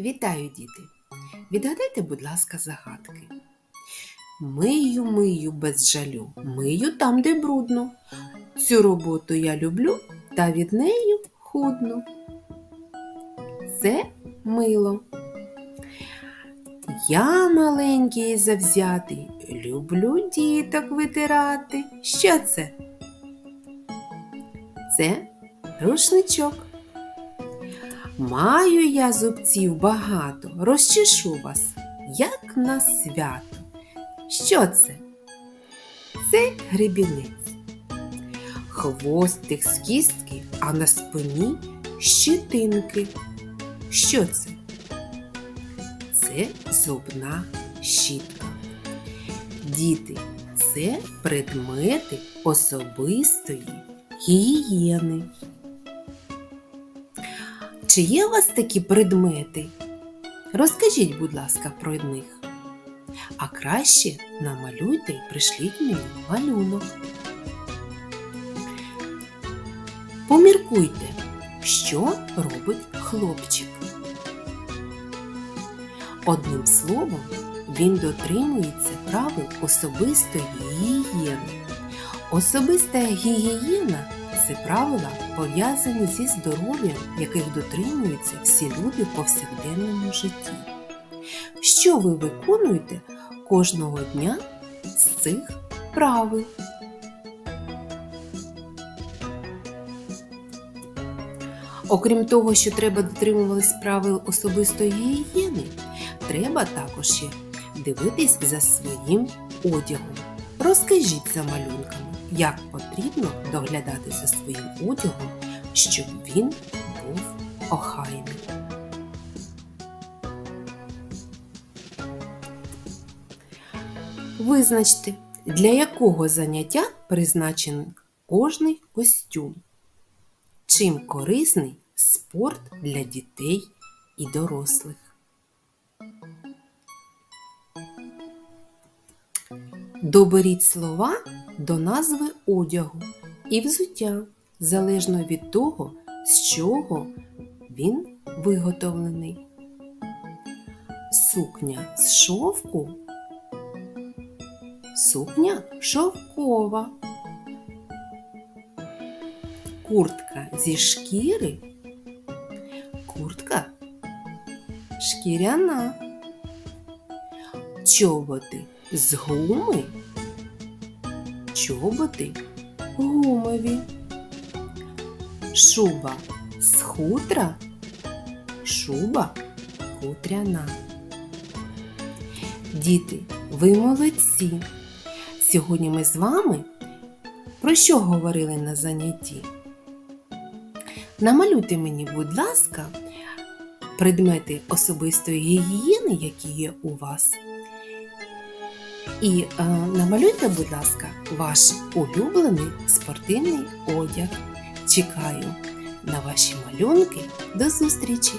Вітаю, діти! Відгадайте, будь ласка, загадки. Мию, мию без жалю, мию там, де брудно. Цю роботу я люблю та від неї худну. Це мило. Я маленький і завзятий, люблю діток витирати. Що це? Це рушничок. Маю я зубців багато, розчешу вас, як на свято. Що це? Це гребінець. Хвостик з кістки, а на спині щитинки. Що це? Це зубна щітка. Діти, це предмети особистої гігієни. Чи є у вас такі предмети? Розкажіть, будь ласка, про них. А краще намалюйте і пришліть мені малюнок. Поміркуйте, що робить хлопчик. Одним словом, він дотримується правил особистої гігієни. Особиста гігієна це правила, пов'язані зі здоров'ям, яких дотримуються всі люди в повсякденному житті. Що ви виконуєте кожного дня з цих правил? Окрім того, що треба дотримуватись правил особистої гігієни, треба також ще дивитись за своїм одягом. Розкажіть за малюнками, як потрібно доглядати за своїм одягом, щоб він був охайний. Визначте, для якого заняття призначений кожний костюм. Чим корисний спорт для дітей і дорослих. Доберіть слова до назви одягу і взуття залежно від того, з чого він виготовлений. Сукня з шовку, сукня шовкова, куртка зі шкіри, куртка шкіряна, чоботи з гуми, чоботи гумові, шуба з хутра, шуба хутряна. Діти, ви молодці! Сьогодні ми з вами про що говорили на занятті? Намалюйте мені, будь ласка, предмети особистої гігієни, які є у вас. І е, намалюйте, будь ласка, ваш улюблений спортивний одяг. Чекаю на ваші малюнки. До зустрічі!